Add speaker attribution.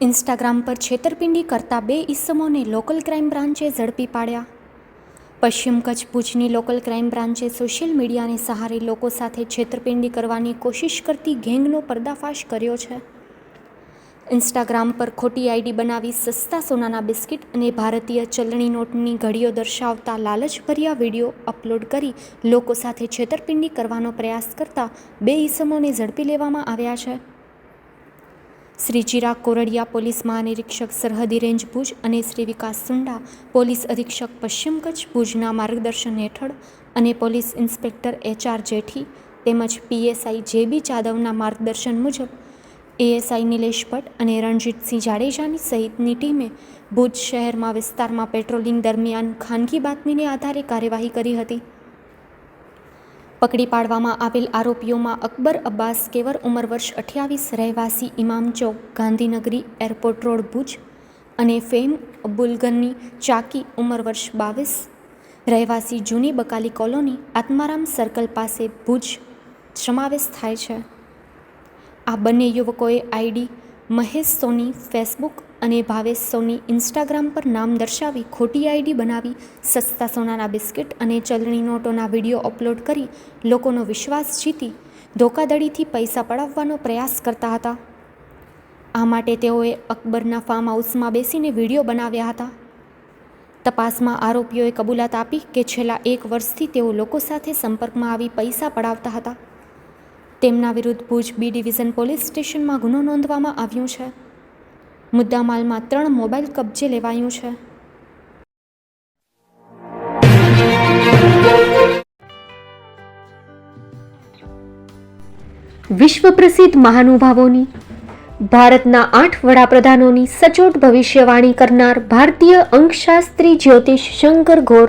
Speaker 1: Instagram પર છેતરપિંડી કરતા બે ઈસમોને લોકલ ક્રાઇમ બ્રાન્ચે ઝડપી પાડ્યા. પશ્ચિમ કચ્છ ભુજની લોકલ ક્રાઇમ બ્રાન્ચે સોશિયલ મીડિયાને સહારે લોકો સાથે છેતરપિંડી કરવાની કોશિશ કરતી ગેંગનો પર્દાફાશ કર્યો છે. ઇન્સ્ટાગ્રામ પર ખોટી આઈડી બનાવી સસ્તા સોનાના બિસ્કિટ અને ભારતીય ચલણી નોટની ઘડીઓ દર્શાવતા લાલચભર્યા વીડિયો અપલોડ કરી લોકો સાથે છેતરપિંડી કરવાનો પ્રયાસ કરતા બે ઈસમોને ઝડપી લેવામાં આવ્યા છે. શ્રી ચિરાગ કોરડિયા પોલીસ મહાનિરીક્ષક સરહદી રેન્જ ભુજ અને શ્રી વિકાસ સુંડા પોલીસ અધિક્ષક પશ્ચિમ કચ્છ ભુજના માર્ગદર્શન હેઠળ અને પોલીસ ઇન્સ્પેક્ટર એચઆર જેઠી તેમજ પીએસઆઈ જે બી જાદવના માર્ગદર્શન મુજબ એએસઆઈ નિલેશ ભટ્ટ અને રણજીતસિંહ જાડેજાની સહિતની ટીમે ભુજ શહેરમાં વિસ્તારમાં પેટ્રોલિંગ દરમિયાન ખાનગી બાતમીને આધારે કાર્યવાહી કરી હતી. પકડી પાડવામાં આવેલ આરોપીઓમાં અકબર અબ્બાસ કેવર ઉંમર વર્ષ અઠ્યાવીસ, રહેવાસી ઇમામ ચોક, ગાંધીનગરી એરપોર્ટ રોડ, ભુજ અને ફેમ અબ્બુલગનની ચાકી ઉંમર વર્ષ બાવીસ, રહેવાસી જૂની બકાલી કોલોની, આત્મારામ સર્કલ પાસે ભુજ સમાવેશ થાય છે. આ બંને યુવકોએ આઈડી મહેશ સોની ફેસબુક અને ભાવેશ સોની ઇન્સ્ટાગ્રામ પર નામ દર્શાવી ખોટી આઈડી બનાવી, સસ્તા સોનાના બિસ્કિટ અને ચલણી નોટોના વીડિયો અપલોડ કરી લોકોનો વિશ્વાસ જીતી, ધોકાધડીથી પૈસા પડાવવાનો પ્રયાસ કરતા હતા. આ માટે તેઓએ અકબરના ફાર્મ હાઉસમાં બેસીને વીડિયો બનાવ્યા હતા. તપાસમાં આરોપીઓએ કબૂલાત આપી કે છેલ્લા એક વર્ષથી તેઓ લોકો સાથે સંપર્કમાં આવી પૈસા પડાવતા હતા. તેમના વિરુદ્ધ ભુજ બી ડિવિઝન પોલીસ સ્ટેશનમાં ગુનો નોંધવામાં આવ્યો છે. મુદ્દામાલમાં ત્રણ મોબાઈલ કબજે લેવાયું છે.
Speaker 2: વિશ્વ પ્રસિદ્ધ મહાનુભાવોની, ભારતના આઠ વડાપ્રધાનોની સચોટ ભવિષ્યવાણી કરનાર ભારતીય અંકશાસ્ત્રી જ્યોતિષ શંકર ઘોર